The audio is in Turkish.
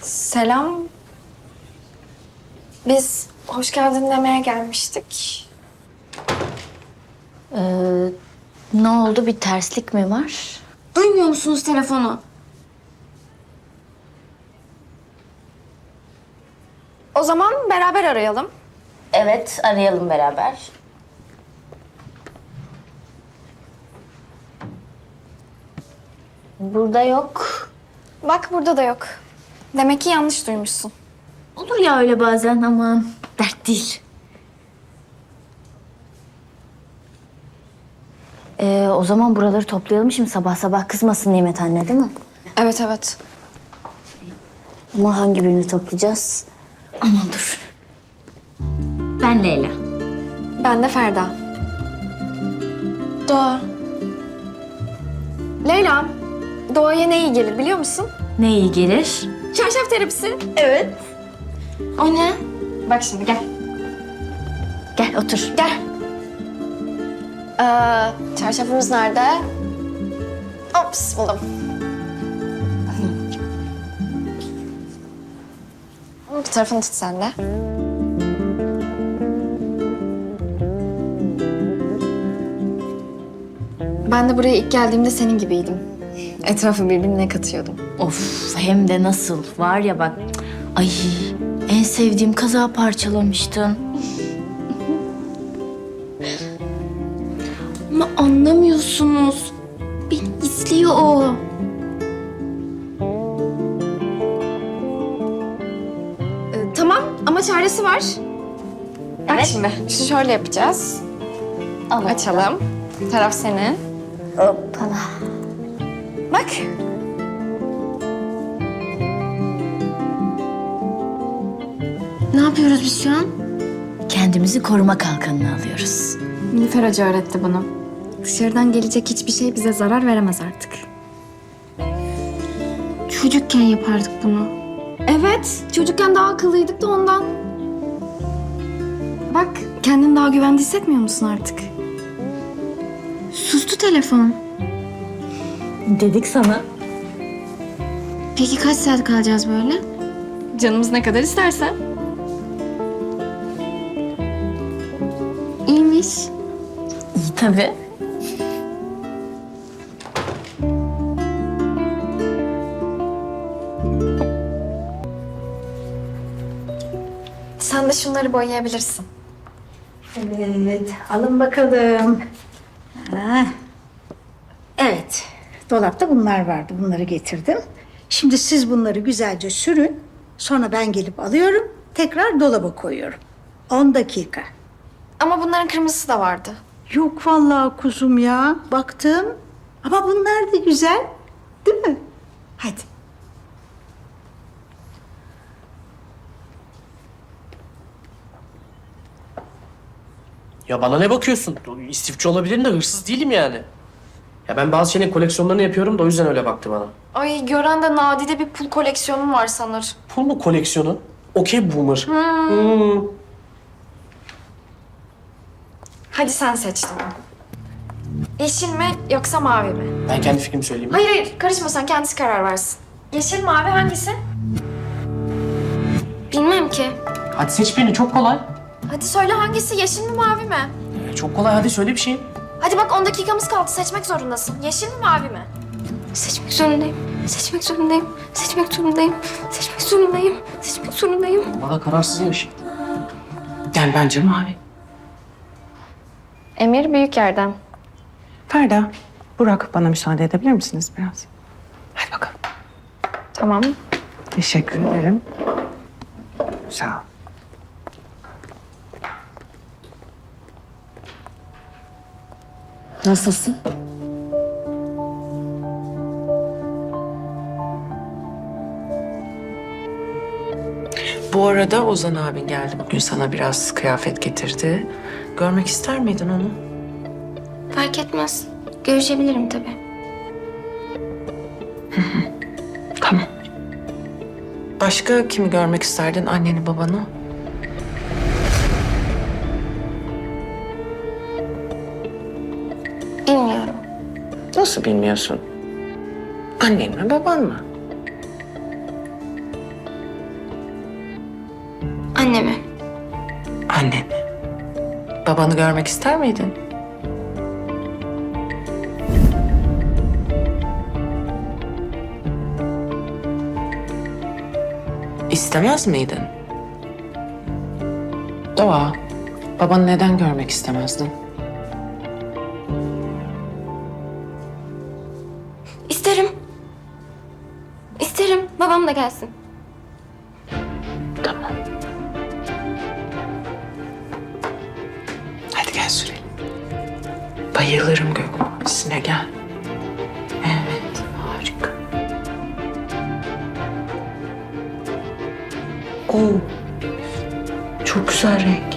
Selam. Biz hoş geldin demeye gelmiştik. Ee, ne oldu? Bir terslik mi var? Duymuyor musunuz telefonu? O zaman beraber arayalım. Evet, arayalım beraber. Burada yok. Bak burada da yok. Demek ki yanlış duymuşsun. Olur ya öyle bazen ama dert değil. Ee, o zaman buraları toplayalım şimdi sabah sabah kızmasın Nimet anne değil mi? Evet evet. Ama hangi birini toplayacağız? Aman dur. Ben Leyla. Ben de Ferda. Doğa. Leyla, doğaya ne iyi gelir biliyor musun? Ne iyi gelir? Çarşaf terapisi. Evet. O ne? Bak şimdi gel. Gel otur. Gel. Ee, çarşafımız nerede? Ops buldum. Bir tarafını tut sen de. Ben de buraya ilk geldiğimde senin gibiydim. Etrafı birbirine katıyordum. Of hem de nasıl var ya bak. Ay en sevdiğim kaza parçalamıştın. Ama anlamıyorsunuz. Beni izliyor o. Ee, tamam ama çaresi var. Bak Evet. şimdi şöyle yapacağız. Al Açalım. Bu taraf senin. Hoppala. Bak. Ne yapıyoruz biz şu an? Kendimizi koruma kalkanına alıyoruz. Nilüfer Hoca öğretti bunu. Dışarıdan gelecek hiçbir şey bize zarar veremez artık. Çocukken yapardık bunu. Evet, çocukken daha akıllıydık da ondan. Bak, kendini daha güvende hissetmiyor musun artık? Sustu telefon. Dedik sana. Peki kaç saat kalacağız böyle? Canımız ne kadar istersen. İyiymiş. İyi tabii. Sen de şunları boyayabilirsin. Evet, alın bakalım. Ha. Evet, dolapta bunlar vardı. Bunları getirdim. Şimdi siz bunları güzelce sürün. Sonra ben gelip alıyorum. Tekrar dolaba koyuyorum. 10 dakika. Ama bunların kırmızısı da vardı. Yok vallahi kuzum ya. Baktım. Ama bunlar da güzel. Değil mi? Hadi. Ya bana ne bakıyorsun? İstifçi olabilirim de hırsız değilim yani. Ya ben bazı şeylerin koleksiyonlarını yapıyorum da o yüzden öyle baktı bana. Ay gören de nadide bir pul koleksiyonum var sanır. Pul mu koleksiyonu? Okey boomer. Hmm. Hadi sen seç tamam. Yeşil mi yoksa mavi mi? Ben kendi fikrimi söyleyeyim. Hayır hayır karışma sen kendisi karar versin. Yeşil mavi hangisi? Bilmem ki. Hadi seç birini çok kolay. Hadi söyle hangisi yeşil mi mavi mi? Ee, Çok kolay hadi söyle bir şey. Hadi bak 10 dakikamız kaldı seçmek zorundasın. Yeşil mi mavi mi? Seçmek zorundayım. Seçmek zorundayım. Seçmek zorundayım. Seçmek zorundayım. Seçmek zorundayım. Bana kararsız yaş. Yani bence mavi. Emir büyük yerden. Ferda, Burak bana müsaade edebilir misiniz biraz? Hadi bakalım. Tamam. Teşekkür ederim. Sağ ol. Nasılsın? Bu arada Ozan abin geldi bugün sana biraz kıyafet getirdi. Görmek ister miydin onu? Fark etmez. Görüşebilirim tabii. Tamam. Başka kimi görmek isterdin? Anneni, babanı? Nasıl bilmiyorsun? Annen mi, baban mı? Annemi. Anneni. Babanı görmek ister miydin? İstemez miydin? Doğa, babanı neden görmek istemezdin? İsterim. İsterim. Babam da gelsin. Tamam. Hadi gel sürelim. Bayılırım gök mavisine gel. Evet, harika. Oo, çok güzel renk.